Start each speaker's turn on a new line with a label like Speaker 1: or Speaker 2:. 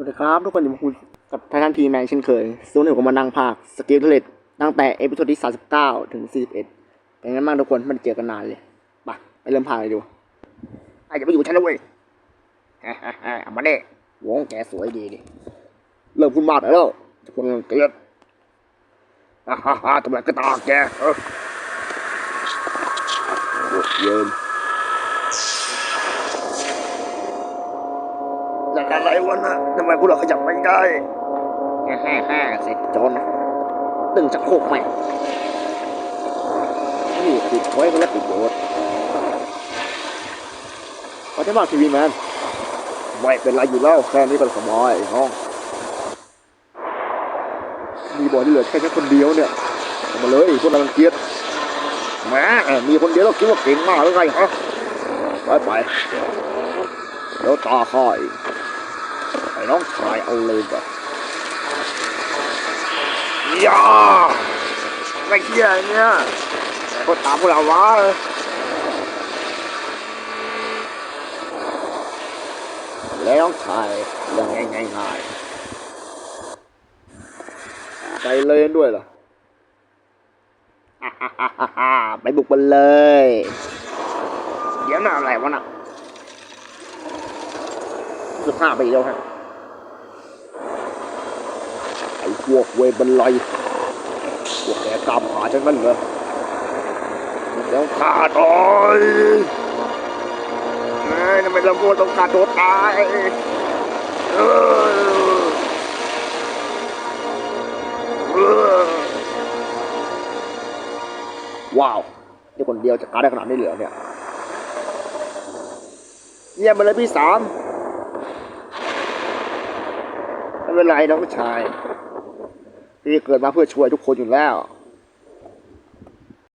Speaker 1: สวัสดีครับ ทุกคนอยู่กับคุณกับไททันทีแมนเช่นเคยซึ่งวันนี้ผมมานั่งภาคสกิลเทเลตตั้งแต่เอพิโซดที่ 39 ถึง 41เป็นไงบ้างทุกคนมันเจอกันนานเลยไปไปเริ่มภาคเลยดูไอ้อย่าไปอยู่กับฉันนะเว้ยฮ่าฮ่าฮ่าเอามาเน่วงแกสวยดีดิเริ่มพูดมากแล้วจะพูดเกลียดฮ่าฮ่าฮ่าทำไมก็ตาแกเออเย็น อะไรวะนะทำไมพวกเราขยับไม่ได้แฮ่แฮ่แฮ่เสร็จจนตึงชักโคกใหมนี่ติดไว้ก็แล้วติดโดดเอาจะมาทีวีแมนไม่เป็นไรอยู่แล้วแค่นี้ก็นสบายน้อง มีบอลที่เหลือแค่แค่คนเดียวเนี่ยมาเลยพวกเรารังเกียจแหมมีคนเดียวเราคิดว่าเก่งมากหรือไงฮะไปไปๆเดี๋ยวตาข้าเองไอ้ น้องชายเอาเลยแบบยาไม่เที่ยเนี่ยก็ตามพวกเราวะแล้วน้องชายยังไงง่ายง่ายๆใจเล่นด้วยเหรอไปบุกมันเลย เดี๋ยวน่ะอะไรวะน่ะสิบห้าปีแล้วฮะ ไอ้ พวกเวบันไลพวกแกตามหาฉันนั่นเหรอแล้วฆ่าตายเอ้ยทำไมเราโง่ต้องฆ่าตัวตายเออเออว้าวนี่คนเดียวจัดการได้ขนาดนี้เหลือเนี่ยเยี่ยมไปเลยพี่สามไม่เป็นไรน้องชาย ที่เกิดมาเพื่อช่วยทุกคนอยู่แล้ว